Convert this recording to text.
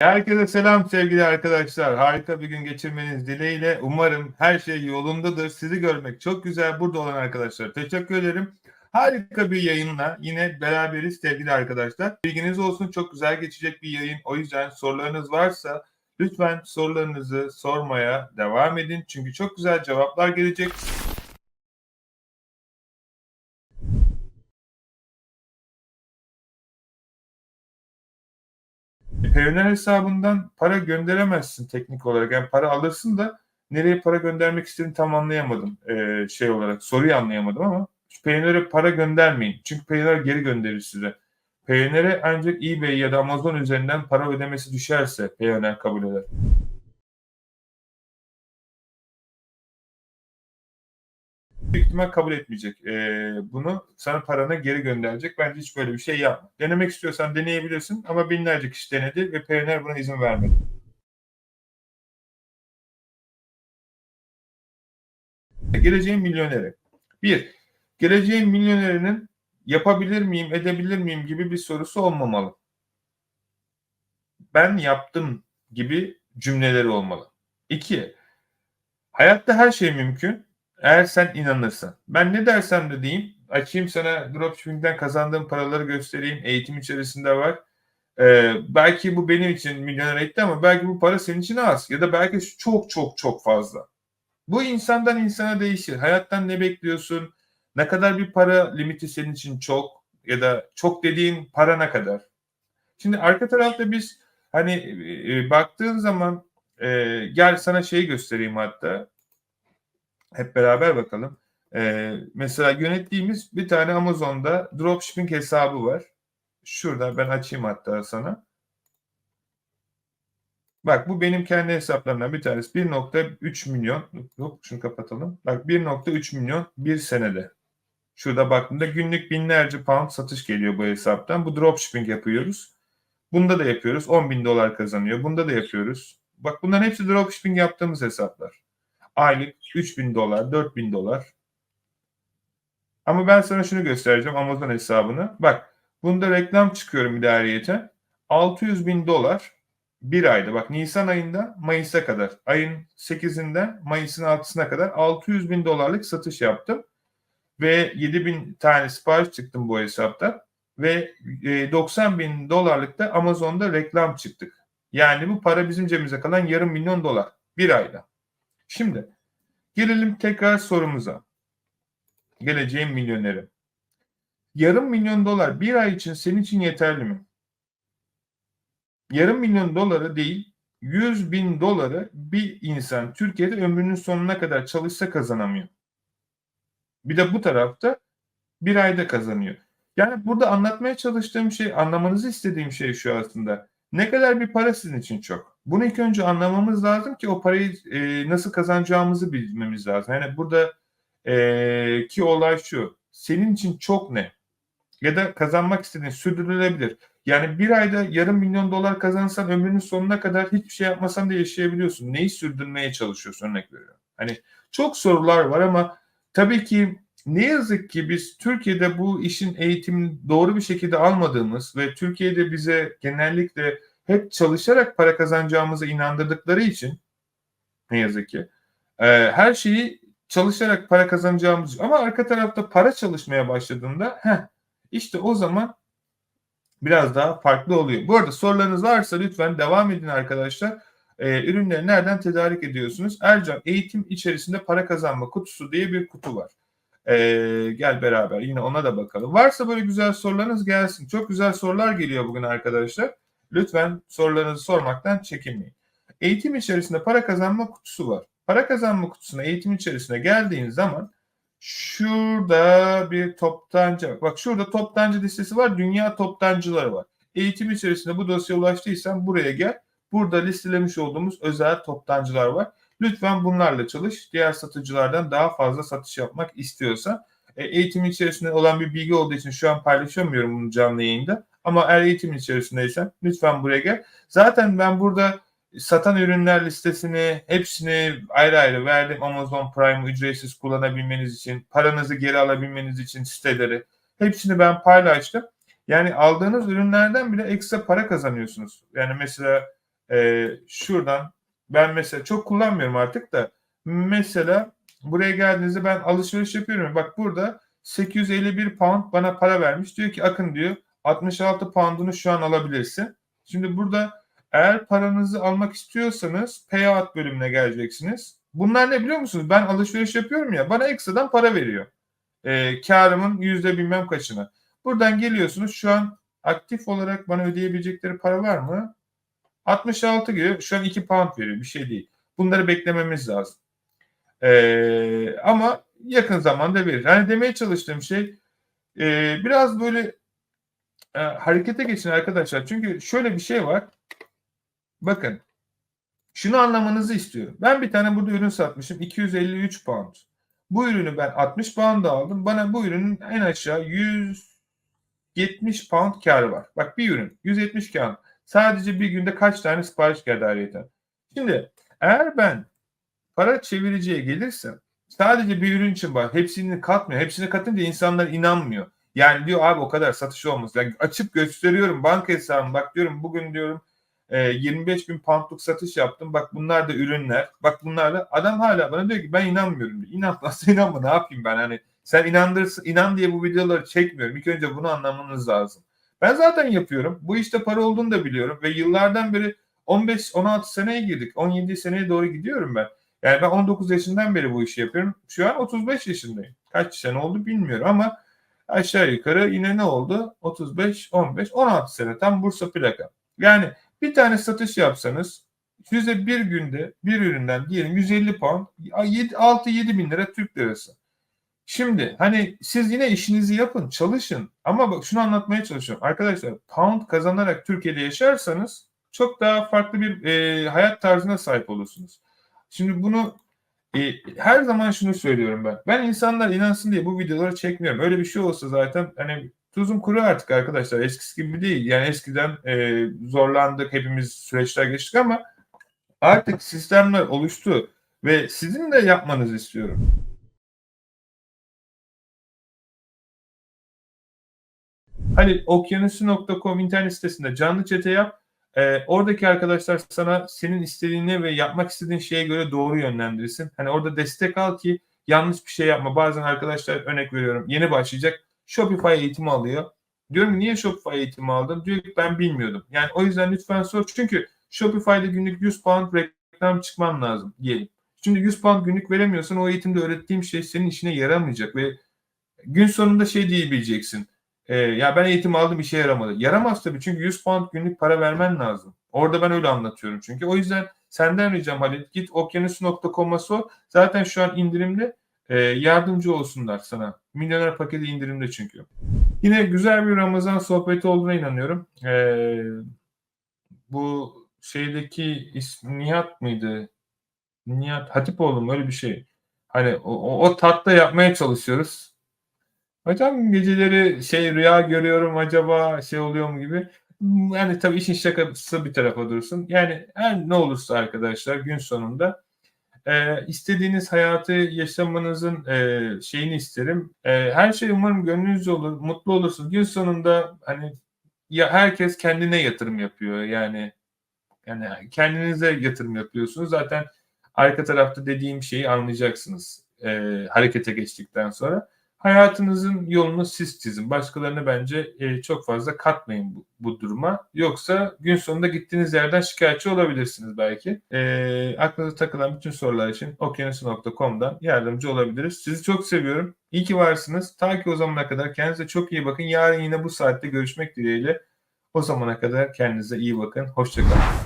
Herkese selam sevgili arkadaşlar. Harika bir gün geçirmeniz dileğiyle. Umarım her şey yolundadır. Sizi görmek çok güzel. Burada olan arkadaşlar teşekkür ederim. Harika bir yayınla yine beraberiz sevgili arkadaşlar. Bilginiz olsun çok güzel geçecek bir yayın. O yüzden sorularınız varsa lütfen sorularınızı sormaya devam edin. Çünkü çok güzel cevaplar gelecek. Payoneer hesabından para gönderemezsin teknik olarak. Yani para alırsın da nereye para göndermek istediğini tam anlayamadım ee, şey olarak. Soruyu anlayamadım ama Payoneer'e para göndermeyin. Çünkü Payoneer geri gönderir size. Payoneer'e ancak eBay ya da Amazon üzerinden para ödemesi düşerse Payoneer kabul eder. Büyük ihtimal kabul etmeyecek. Ee, bunu sana paranı geri gönderecek. Bence hiç böyle bir şey yapma. Denemek istiyorsan deneyebilirsin ama binlerce kişi denedi ve Payoneer buna izin vermedi. Geleceğin milyoneri. Bir, geleceğin milyonerinin yapabilir miyim, edebilir miyim gibi bir sorusu olmamalı. Ben yaptım gibi cümleleri olmalı. İki, hayatta her şey mümkün eğer sen inanırsan. Ben ne dersem de diyeyim. Açayım sana dropshipping'den kazandığım paraları göstereyim. Eğitim içerisinde var. Ee, belki bu benim için milyoner etti ama belki bu para senin için az. Ya da belki çok çok çok fazla. Bu insandan insana değişir. Hayattan ne bekliyorsun? Ne kadar bir para limiti senin için çok? Ya da çok dediğin para ne kadar? Şimdi arka tarafta biz hani e, baktığın zaman e, gel sana şeyi göstereyim hatta hep beraber bakalım. Ee, mesela yönettiğimiz bir tane Amazon'da dropshipping hesabı var. Şurada ben açayım hatta sana. Bak bu benim kendi hesaplarımdan bir tanesi. 1.3 milyon. Yok şunu kapatalım. Bak 1.3 milyon bir senede. Şurada baktığımda günlük binlerce pound satış geliyor bu hesaptan. Bu dropshipping yapıyoruz. Bunda da yapıyoruz. 10 bin dolar kazanıyor. Bunda da yapıyoruz. Bak bunların hepsi dropshipping yaptığımız hesaplar. Aylık 3000 dolar, 4000 dolar. Ama ben sana şunu göstereceğim Amazon hesabını. Bak bunda reklam çıkıyorum idariyete. 600 bin dolar bir ayda. Bak Nisan ayında Mayıs'a kadar. Ayın 8'inden Mayıs'ın 6'sına kadar 600 bin dolarlık satış yaptım. Ve 7 bin tane sipariş çıktım bu hesapta. Ve 90 e, bin dolarlık da Amazon'da reklam çıktık. Yani bu para bizim cebimize kalan yarım milyon dolar bir ayda. Şimdi gelelim tekrar sorumuza. Geleceğin milyoneri. Yarım milyon dolar bir ay için senin için yeterli mi? Yarım milyon doları değil 100 bin doları bir insan Türkiye'de ömrünün sonuna kadar çalışsa kazanamıyor. Bir de bu tarafta bir ayda kazanıyor. Yani burada anlatmaya çalıştığım şey, anlamanızı istediğim şey şu aslında. Ne kadar bir para sizin için çok? Bunu ilk önce anlamamız lazım ki o parayı e, nasıl kazanacağımızı bilmemiz lazım. Yani burada e, ki olay şu. Senin için çok ne? Ya da kazanmak istediğin sürdürülebilir. Yani bir ayda yarım milyon dolar kazansan ömrünün sonuna kadar hiçbir şey yapmasan da yaşayabiliyorsun. Neyi sürdürmeye çalışıyorsun örnek veriyorum. Hani çok sorular var ama tabii ki ne yazık ki biz Türkiye'de bu işin eğitimini doğru bir şekilde almadığımız ve Türkiye'de bize genellikle hep çalışarak para kazanacağımızı inandırdıkları için ne yazık ki e, her şeyi çalışarak para kazanacağımız ama arka tarafta para çalışmaya başladığında heh, işte o zaman biraz daha farklı oluyor. Bu arada sorularınız varsa lütfen devam edin arkadaşlar. Ee, ürünleri nereden tedarik ediyorsunuz? Ercan eğitim içerisinde para kazanma kutusu diye bir kutu var. Ee, gel beraber yine ona da bakalım. Varsa böyle güzel sorularınız gelsin. Çok güzel sorular geliyor bugün arkadaşlar. Lütfen sorularınızı sormaktan çekinmeyin. Eğitim içerisinde para kazanma kutusu var. Para kazanma kutusuna eğitim içerisine geldiğiniz zaman şurada bir toptancı bak. Şurada toptancı listesi var. Dünya toptancıları var. Eğitim içerisinde bu dosyaya ulaştıysan buraya gel. Burada listelemiş olduğumuz özel toptancılar var. Lütfen bunlarla çalış. Diğer satıcılardan daha fazla satış yapmak istiyorsa eğitim içerisinde olan bir bilgi olduğu için şu an paylaşamıyorum bunu canlı yayında. Ama eğer eğitim içerisindeysen lütfen buraya gel. Zaten ben burada satan ürünler listesini hepsini ayrı ayrı verdim. Amazon Prime ücretsiz kullanabilmeniz için, paranızı geri alabilmeniz için siteleri. Hepsini ben paylaştım. Yani aldığınız ürünlerden bile ekstra para kazanıyorsunuz. Yani mesela e, şuradan ben mesela çok kullanmıyorum artık da mesela buraya geldiğinizde ben alışveriş yapıyorum. Bak burada 851 pound bana para vermiş. Diyor ki Akın diyor 66 pound'unu şu an alabilirsin. Şimdi burada eğer paranızı almak istiyorsanız payout bölümüne geleceksiniz. Bunlar ne biliyor musunuz? Ben alışveriş yapıyorum ya bana ekstradan para veriyor. E, karımın yüzde bilmem kaçını. Buradan geliyorsunuz şu an aktif olarak bana ödeyebilecekleri para var mı? 66 gibi şu an 2 pound veriyor bir şey değil. Bunları beklememiz lazım. Ee, ama yakın zamanda verir. Hani demeye çalıştığım şey e, biraz böyle e, harekete geçin arkadaşlar. Çünkü şöyle bir şey var. Bakın şunu anlamanızı istiyorum. Ben bir tane burada ürün satmışım. 253 pound. Bu ürünü ben 60 pound aldım. Bana bu ürünün en aşağı 170 pound karı var. Bak bir ürün 170 pound. Sadece bir günde kaç tane sipariş geldi ayrıyeten. Şimdi eğer ben para çeviriciye gelirsem sadece bir ürün için var. Hepsini katmıyor. Hepsini katınca insanlar inanmıyor. Yani diyor abi o kadar satış olmaz. Yani açıp gösteriyorum banka hesabımı. Bak diyorum bugün diyorum e, 25 bin poundluk satış yaptım. Bak bunlar da ürünler. Bak bunlar da adam hala bana diyor ki ben inanmıyorum diyor. İnanmazsa inanma ne yapayım ben hani sen inandırsın inan diye bu videoları çekmiyorum. İlk önce bunu anlamanız lazım. Ben zaten yapıyorum. Bu işte para olduğunu da biliyorum ve yıllardan beri 15-16 seneye girdik. 17 seneye doğru gidiyorum ben. Yani ben 19 yaşından beri bu işi yapıyorum. Şu an 35 yaşındayım. Kaç sene oldu bilmiyorum ama aşağı yukarı yine ne oldu? 35, 15, 16 sene tam Bursa plaka. Yani bir tane satış yapsanız yüzde bir günde bir üründen diyelim 150 pound 6-7 bin lira Türk lirası. Şimdi hani siz yine işinizi yapın, çalışın. Ama bak şunu anlatmaya çalışıyorum. Arkadaşlar pound kazanarak Türkiye'de yaşarsanız çok daha farklı bir e, hayat tarzına sahip olursunuz. Şimdi bunu e, her zaman şunu söylüyorum ben. Ben insanlar inansın diye bu videoları çekmiyorum. Öyle bir şey olsa zaten hani tuzum kuru artık arkadaşlar. Eskisi gibi değil. Yani eskiden e, zorlandık, hepimiz süreçler geçtik ama artık sistemler oluştu ve sizin de yapmanızı istiyorum. Hani okyanusu.com internet sitesinde canlı çete yap. E, oradaki arkadaşlar sana senin istediğine ve yapmak istediğin şeye göre doğru yönlendirsin. Hani orada destek al ki yanlış bir şey yapma. Bazen arkadaşlar örnek veriyorum yeni başlayacak Shopify eğitimi alıyor. Diyorum niye Shopify eğitimi aldın? Diyor ki ben bilmiyordum. Yani o yüzden lütfen sor. Çünkü Shopify'da günlük 100 pound reklam çıkman lazım diyelim. Şimdi 100 pound günlük veremiyorsan o eğitimde öğrettiğim şey senin işine yaramayacak ve gün sonunda şey diyebileceksin. E, ya ben eğitim aldım işe yaramadı. Yaramaz tabii çünkü 100 pound günlük para vermen lazım. Orada ben öyle anlatıyorum çünkü. O yüzden senden ricam Halit git okyanus.com'a sor. Zaten şu an indirimde e, yardımcı olsunlar sana. Milyoner paketi indirimde çünkü. Yine güzel bir Ramazan sohbeti olduğuna inanıyorum. E, bu şeydeki ismi Nihat mıydı? Nihat Hatipoğlu mu öyle bir şey. Hani o, o, o tatta yapmaya çalışıyoruz. Hocam geceleri şey rüya görüyorum acaba şey oluyor mu gibi. Yani tabii işin şakası bir tarafa dursun. Yani her ne olursa arkadaşlar gün sonunda e, istediğiniz hayatı yaşamanızın e, şeyini isterim. E, her şey umarım gönlünüzce olur, mutlu olursunuz. Gün sonunda hani ya herkes kendine yatırım yapıyor. Yani yani kendinize yatırım yapıyorsunuz. Zaten arka tarafta dediğim şeyi anlayacaksınız e, harekete geçtikten sonra hayatınızın yolunu siz çizin. Başkalarına bence e, çok fazla katmayın bu, bu duruma. Yoksa gün sonunda gittiğiniz yerden şikayetçi olabilirsiniz belki. E, aklınıza takılan bütün sorular için okyanusu.com'dan yardımcı olabiliriz. Sizi çok seviyorum. İyi ki varsınız. Ta ki o zamana kadar kendinize çok iyi bakın. Yarın yine bu saatte görüşmek dileğiyle. O zamana kadar kendinize iyi bakın. Hoşçakalın.